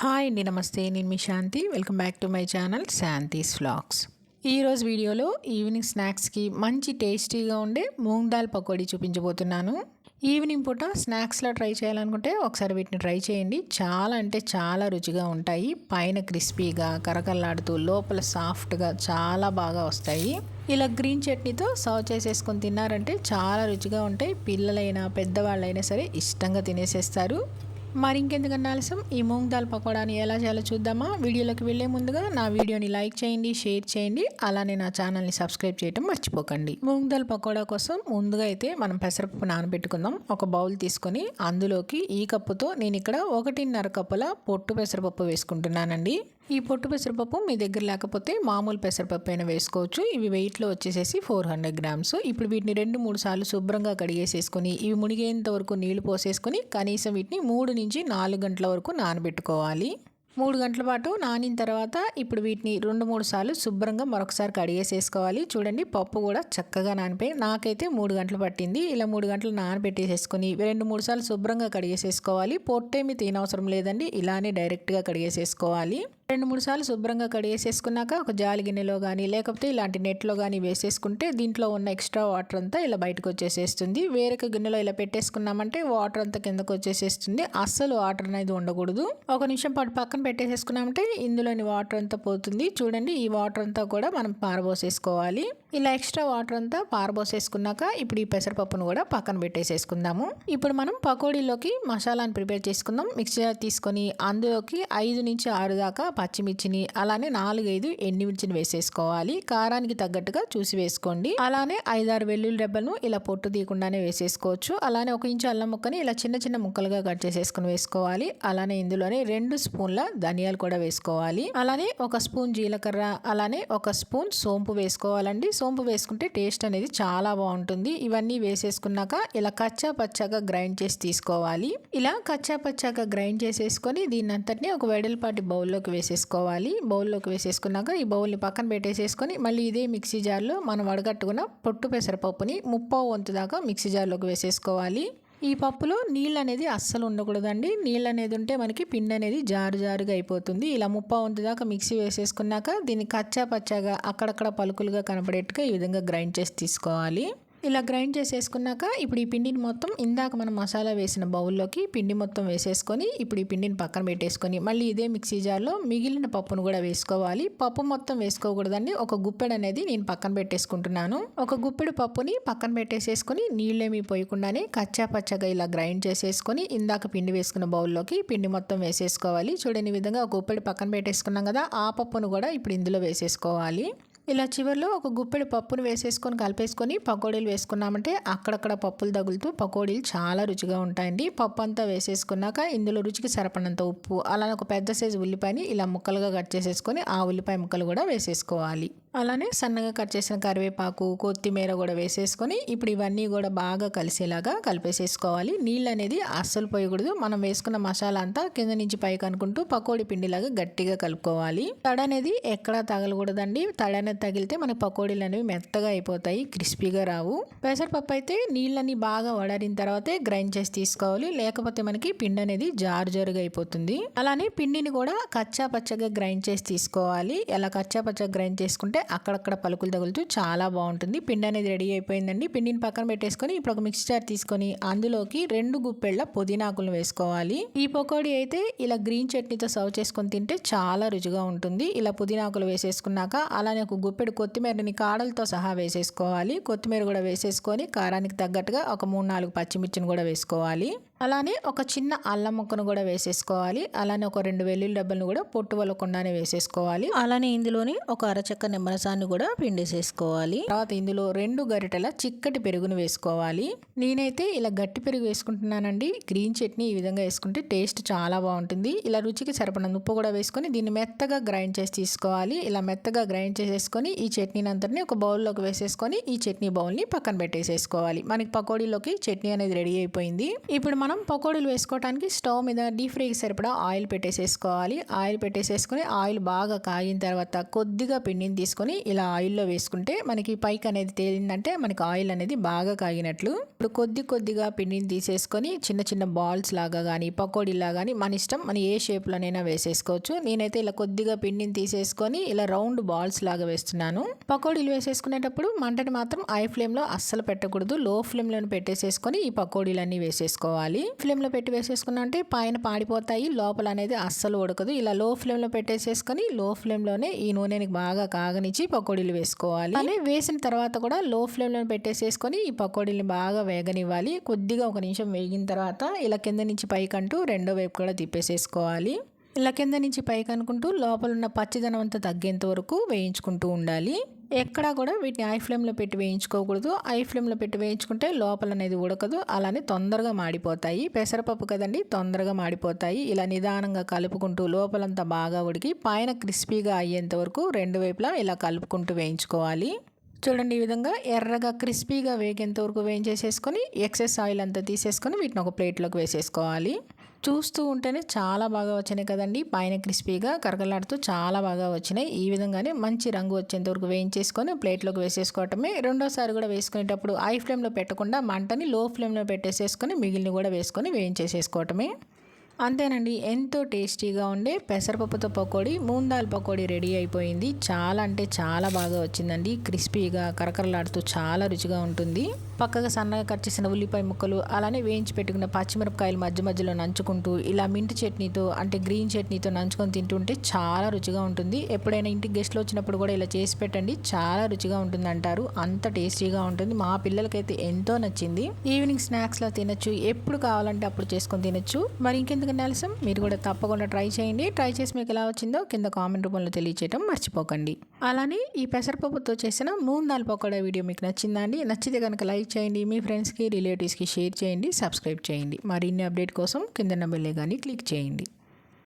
Hi అండి నమస్తే. నేను మీ Shanti. Welcome back to my channel Shanti's vlogs. ఈరోజు వీడియోలో ఈవినింగ్ స్నాక్స్కి మంచి టేస్టీగా ఉండే మూంగ్ దాల్ పకోడీ చూపించబోతున్నాను. ఈవినింగ్ పూట స్నాక్స్లో ట్రై చేయాలనుకుంటే ఒకసారి వీటిని ట్రై చేయండి. చాలా అంటే చాలా రుచిగా ఉంటాయి. పైన క్రిస్పీగా కరకల్లాడుతూ లోపల సాఫ్ట్గా చాలా బాగా వస్తాయి. ఇలా గ్రీన్ చట్నీతో సర్వ్ చేసేసుకొని తిన్నారంటే చాలా రుచిగా ఉంటాయి. పిల్లలైనా పెద్దవాళ్ళైనా సరే ఇష్టంగా తినేసేస్తారు. మరి ఇంకెందుకన్నా ఆలస్యం? ఈ మూంగ్ దాల్ పకోడాని ఎలా చేయాలో చూద్దామా? వీడియోలోకి వెళ్ళే ముందుగా నా వీడియోని లైక్ చేయండి షేర్ చేయండి అలానే నా ఛానల్ని సబ్స్క్రైబ్ చేయడం మర్చిపోకండి. మూంగ్ దాల్ పకోడా కోసం ముందుగా అయితే మనం పెసరపప్పు నానబెట్టుకుందాం. ఒక బౌల్ తీసుకొని అందులోకి ఈ కప్పుతో నేను ఇక్కడ ఒకటిన్నర కప్పుల పొట్టు పెసరపప్పు వేసుకుంటున్నానండి. ఈ పొట్టు పెసరపప్పు మీ దగ్గర లేకపోతే మామూలు పెసరపప్పు అయినా వేసుకోవచ్చు. ఇవి వెయిట్లో వచ్చేసేసి ఫోర్ హండ్రెడ్ గ్రామ్స్ ఇప్పుడు వీటిని రెండు మూడు సార్లు శుభ్రంగా కడిగేసేసుకొని ఇవి మునిగేంత వరకు నీళ్ళు పోసేసుకొని కనీసం వీటిని మూడు నుంచి నాలుగు గంటల వరకు నానబెట్టుకోవాలి. మూడు గంటల పాటు నానిన తర్వాత ఇప్పుడు వీటిని రెండు మూడు సార్లు శుభ్రంగా మరొకసారి కడిగేసేసుకోవాలి. చూడండి పప్పు కూడా చక్కగా నానిపోయి నాకైతే మూడు గంటలు పట్టింది. ఇలా మూడు గంటలు నానబెట్టేసేసుకొని రెండు మూడు సార్లు శుభ్రంగా కడిగేసేసుకోవాలి. పొట్టేమి తినవసరం లేదండి ఇలానే డైరెక్ట్గా కడిగేసేసుకోవాలి. రెండు మూడు సార్లు శుభ్రంగా కడిగేసేసుకున్నాక ఒక జాలి గిన్నెలో కానీ లేకపోతే ఇలాంటి నెట్లో కానీ వేసేసుకుంటే దీంట్లో ఉన్న ఎక్స్ట్రా వాటర్ అంతా ఇలా బయటకు వచ్చేసేస్తుంది. వేరొక గిన్నెలో ఇలా పెట్టేసుకున్నామంటే వాటర్ అంతా కిందకు వచ్చేసేస్తుంది. అస్సలు వాటర్ అనేది ఉండకూడదు. ఒక నిమిషం పాటు పక్కన పెట్టేసేసుకున్నామంటే ఇందులోని వాటర్ అంతా పోతుంది. చూడండి ఈ వాటర్ అంతా కూడా మనం పారబోసేసుకోవాలి. ఇలా ఎక్స్ట్రా వాటర్ అంతా పారబోసేసుకున్నాక ఇప్పుడు ఈ పెసరపప్పును కూడా పక్కన పెట్టేసేసుకుందాము. ఇప్పుడు మనం పకోడీలోకి మసాలాను ప్రిపేర్ చేసుకుందాం. మిక్సీ తీసుకొని అందులోకి ఐదు నుంచి ఆరు దాకా పచ్చిమిర్చిని అలానే నాలుగైదు ఎండిమిర్చిని వేసేసుకోవాలి. కారానికి తగ్గట్టుగా చూసి వేసుకోండి. అలానే ఐదారు వెల్లుల్లి రెబ్బలను ఇలా పొట్టు తీయకుండానే వేసేసుకోవచ్చు. అలానే ఒక ఇంచు అల్లం ముక్కని ఇలా చిన్న చిన్న ముక్కలుగా కట్ చేసేసుకుని వేసుకోవాలి. అలానే ఇందులోనే రెండు స్పూన్ల ధనియాలు కూడా వేసుకోవాలి. అలానే ఒక స్పూన్ జీలకర్ర అలానే ఒక స్పూన్ సోంపు వేసుకోవాలండి. సో సోంపు వేసుకుంటే టేస్ట్ అనేది చాలా బాగుంటుంది. ఇవన్నీ వేసేసుకున్నాక ఇలా కచ్చా పచ్చాగా గ్రైండ్ చేసి తీసుకోవాలి. ఇలా కచ్చా పచ్చాగా గ్రైండ్ చేసేసుకొని దీని అంతటిని ఒక వెడల్పాటి బౌల్లోకి వేసేసుకోవాలి. బౌల్లోకి వేసేసుకున్నాక ఈ బౌల్ని పక్కన పెట్టేసేసుకొని మళ్ళీ ఇదే మిక్సీ జార్లో మనం వడగట్టుకున్న పొట్టు పెసరపప్పుని ముప్పావు వంతు దాకా మిక్సీ జార్లోకి వేసేసుకోవాలి. ఈ పప్పులో నీళ్ళు అనేది అస్సలు ఉండకూడదండి. నీళ్ళు అనేది ఉంటే మనకి పిండి అనేది జారు జారుగా అయిపోతుంది. ఇలా ముప్పా వంతు దాకా మిక్సీ వేసేసుకున్నాక దీన్ని కచ్చా పచ్చాగా అక్కడక్కడ పలుకులుగా కనపడేట్టుగా ఈ విధంగా గ్రైండ్ చేసి తీసుకోవాలి. ఇలా గ్రైండ్ చేసేసుకున్నాక ఇప్పుడు ఈ పిండిని మొత్తం ఇందాక మనం మసాలా వేసిన బౌల్లోకి పిండి మొత్తం వేసేసుకొని ఇప్పుడు ఈ పిండిని పక్కన పెట్టేసుకొని మళ్ళీ ఇదే మిక్సీ జార్లో మిగిలిన పప్పును కూడా వేసుకోవాలి. పప్పు మొత్తం వేసుకోకూడదండి. ఒక గుప్పెడు అనేది నేను పక్కన పెట్టేసుకుంటున్నాను. ఒక గుప్పెడు పప్పుని పక్కన పెట్టేసేసుకొని నీళ్ళేమీ పోయకుండానే కచ్చా పచ్చగా ఇలా గ్రైండ్ చేసేసుకొని ఇందాక పిండి వేసుకున్న బౌల్లోకి పిండి మొత్తం వేసేసుకోవాలి. చూడని విధంగా ఒక గుప్పెడు పక్కన పెట్టేసుకున్నాం కదా ఆ పప్పును కూడా ఇప్పుడు ఇందులో వేసేసుకోవాలి. ఇలా చివరిలో ఒక గుప్పెడు పప్పును వేసేసుకొని కలిపేసుకొని పకోడీలు వేసుకున్నామంటే అక్కడక్కడ పప్పులు తగులుతూ పకోడీలు చాలా రుచిగా ఉంటాయండి. పప్పు అంతా వేసేసుకున్నాక ఇందులో రుచికి సరిపడినంత ఉప్పు అలానే ఒక పెద్ద సైజు ఉల్లిపాయని ఇలా ముక్కలుగా కట్ చేసేసుకొని ఆ ఉల్లిపాయ ముక్కలు కూడా వేసేసుకోవాలి. అలానే సన్నగా కట్ చేసిన కరివేపాకు కొత్తిమీర కూడా వేసేసుకొని ఇప్పుడు ఇవన్నీ కూడా బాగా కలిసేలాగా కలిపేసేసుకోవాలి. నీళ్ళు అనేది అస్సలు పోయకూడదు. మనం వేసుకున్న మసాలా అంతా కింద నుంచి పైకి అనుకుంటూ పకోడీ పిండిలాగా గట్టిగా కలుపుకోవాలి. తడ అనేది ఎక్కడా తగలకూడదండి. తడ అనేది తగిలితే మన పకోడీలు అనేవి మెత్తగా అయిపోతాయి క్రిస్పీగా రావు. పెసరపప్పు అయితే నీళ్ళని బాగా వడరిన తర్వాతే గ్రైండ్ చేసి తీసుకోవాలి. లేకపోతే మనకి పిండి అనేది జారు జారుగా అయిపోతుంది. అలానే పిండిని కూడా కచ్చా పచ్చగా గ్రైండ్ చేసి తీసుకోవాలి. ఎలా కచ్చా పచ్చగా గ్రైండ్ చేసుకుంటే అక్కడక్కడ పలుకులు తగులుతూ చాలా బాగుంటుంది. పిండి అనేది రెడీ అయిపోయిందండి. పిండిని పక్కన పెట్టేసుకొని ఇప్పుడు ఒక మిక్స్చర్ తీసుకొని అందులోకి రెండు గుప్పెళ్ళ పుదీనాకులను వేసుకోవాలి. ఈ పకోడీ అయితే ఇలా గ్రీన్ చట్నీతో సర్వ్ చేసుకొని తింటే చాలా రుచిగా ఉంటుంది. ఇలా పుదీనాకులు వేసేసుకున్నాక అలానే ఒక గుప్పెడు కొత్తిమీరని కాడలతో సహా వేసేసుకోవాలి. కొత్తిమీర కూడా వేసేసుకొని కారానికి తగ్గట్టుగా ఒక మూడు నాలుగు పచ్చిమిర్చిని కూడా వేసుకోవాలి. అలానే ఒక చిన్న అల్లం ముక్కను కూడా వేసేసుకోవాలి. అలానే ఒక రెండు వెల్లుల్లి డబ్బలను కూడా పొట్టు వలకుండానే వేసేసుకోవాలి. అలానే ఇందులోని ఒక అరచక్క నిమ్మరసాన్ని కూడా పిండేసేసుకోవాలి. తర్వాత ఇందులో రెండు గరిటెల చిక్కటి పెరుగును వేసుకోవాలి. నేనైతే ఇలా గట్టి పెరుగు వేసుకుంటున్నానండి. గ్రీన్ చట్నీ ఈ విధంగా వేసుకుంటే టేస్ట్ చాలా బాగుంటుంది. ఇలా రుచికి సరిపడిన ఉప్పు కూడా వేసుకొని దీన్ని మెత్తగా గ్రైండ్ చేసి తీసుకోవాలి. ఇలా మెత్తగా గ్రైండ్ చేసేసుకొని ఈ చట్నీని అంతటిని ఒక బౌల్లోకి వేసేసుకొని ఈ చట్నీ బౌల్ని పక్కన పెట్టేసేసుకోవాలి. మనకి పకోడీలోకి చట్నీ అనేది రెడీ అయిపోయింది. ఇప్పుడు మనం మనం పకోడీలు వేసుకోవడానికి స్టవ్ మీద డీప్ ఫ్రైకి సరిపడా ఆయిల్ పెట్టేసేసుకోవాలి. ఆయిల్ పెట్టేసేసుకొని ఆయిల్ బాగా కాగిన తర్వాత కొద్దిగా పిండిని తీసుకొని ఇలా ఆయిల్లో వేసుకుంటే మనకి పైకి అనేది తేలిందంటే మనకి ఆయిల్ అనేది బాగా కాగినట్లు. ఇప్పుడు కొద్ది కొద్దిగా పిండిని తీసేసుకొని చిన్న చిన్న బాల్స్ లాగా కానీ పకోడీలా కానీ మన ఇష్టం మన ఏ షేప్లోనైనా వేసేసుకోవచ్చు. నేనైతే ఇలా కొద్దిగా పిండిని తీసేసుకొని ఇలా రౌండ్ బాల్స్ లాగా వేస్తున్నాను. పకోడీలు వేసేసుకునేటప్పుడు మంటని మాత్రం హై ఫ్లేమ్లో అస్సలు పెట్టకూడదు. లో ఫ్లేమ్లో పెట్టేసేసుకొని ఈ పకోడీలన్నీ వేసేసుకోవాలి. ఫ్లేమ్లో పెట్టి వేసేసుకున్నా అంటే పైన పాడిపోతాయి. లోపల అనేది అస్సలు ఉడకదు. ఇలా లో ఫ్లేమ్లో పెట్టేసేసుకొని లో ఫ్లేమ్లోనే ఈ నూనెని బాగా కాగనిచ్చి పకోడీలు వేసుకోవాలి. అలా వేసిన తర్వాత కూడా లో ఫ్లేమ్లో పెట్టేసేసుకొని ఈ పకోడీని బాగా వేగనివ్వాలి. కొద్దిగా ఒక నిమిషం వేగిన తర్వాత ఇలా కింద నుంచి పైకంటూ రెండో వైపు కూడా తిప్పేసేసుకోవాలి. ఇలా కింద నుంచి పైకి అనుకుంటూ లోపల ఉన్న పచ్చిదనం అంతా తగ్గేంత వరకు వేయించుకుంటూ ఉండాలి. ఎక్కడా కూడా వీటిని ఐ ఫ్లేమ్లో పెట్టి వేయించుకోకూడదు. ఐ ఫ్లేమ్లో పెట్టి వేయించుకుంటే లోపల అనేది ఉడకదు. అలానే తొందరగా మాడిపోతాయి. పెసరపప్పు కదండి తొందరగా మాడిపోతాయి. ఇలా నిదానంగా కలుపుకుంటూ లోపలంతా బాగా ఉడికి పైన క్రిస్పీగా అయ్యేంత వరకు రెండు వైపులా ఇలా కలుపుకుంటూ వేయించుకోవాలి. చూడండి ఈ విధంగా ఎర్రగా క్రిస్పీగా వేగేంత వరకు వేయించేసేసుకొని ఎక్సెస్ ఆయిల్ అంతా తీసేసుకొని వీటిని ఒక ప్లేట్లోకి వేసేసుకోవాలి. చూస్తూ ఉంటేనే చాలా బాగా వచ్చినాయి కదండి. పైన క్రిస్పీగా కరకలాడుతూ చాలా బాగా వచ్చినాయి. ఈ విధంగానే మంచి రంగు వచ్చేంత వరకు వేయించేసుకొని ప్లేట్లోకి వేసేసుకోవటమే. రెండోసారి కూడా వేసుకునేటప్పుడు హై ఫ్లేమ్లో పెట్టకుండా మంటని లో ఫ్లేమ్లో పెట్టేసేసుకొని మిగిలిన కూడా వేసుకొని వేయించేసేసుకోవటమే. అంతేనండి ఎంతో టేస్టీగా ఉండే పెసరపప్పుతో పకోడీ మూందాల్ పకోడీ రెడీ అయిపోయింది. చాలా అంటే చాలా బాగా వచ్చిందండి. క్రిస్పీగా కరకరలాడుతూ చాలా రుచిగా ఉంటుంది. పక్కగా సన్నగా కట్ చేసిన ఉల్లిపాయ ముక్కలు అలానే వేయించి పెట్టుకున్న పచ్చిమిరపకాయలు మధ్య మధ్యలో నంచుకుంటూ ఇలా మింట్ చట్నీతో అంటే గ్రీన్ చట్నీతో నంచుకొని తింటుంటే చాలా రుచిగా ఉంటుంది. ఎప్పుడైనా ఇంటికి గెస్ట్లు వచ్చినప్పుడు కూడా ఇలా చేసి పెట్టండి. చాలా రుచిగా ఉంటుంది అంటారు అంత టేస్టీగా ఉంటుంది. మా పిల్లలకైతే ఎంతో నచ్చింది. ఈవినింగ్ స్నాక్స్లో తినచ్చు. ఎప్పుడు కావాలంటే అప్పుడు చేసుకొని తినచ్చు. మరి ఇంకెందుకంటే ఆలస్యం మీరు కూడా తప్పకుండా ట్రై చేయండి. ట్రై చేసి మీకు ఎలా వచ్చిందో కింద కామెంట్ రూపంలో తెలియచేయడం మర్చిపోకండి. అలానే ఈ పెసరపప్పుతో చేసిన మూడు దాల్ పకోడా వీడియో మీకు నచ్చిందా అండి? నచ్చితే కనుక లైక్ చేయండి. మీ ఫ్రెండ్స్కి రిలేటివ్స్కి షేర్ చేయండి. సబ్స్క్రైబ్ చేయండి. మరిన్ని అప్డేట్ కోసం కింద నెంబర్లే కానీ క్లిక్ చేయండి.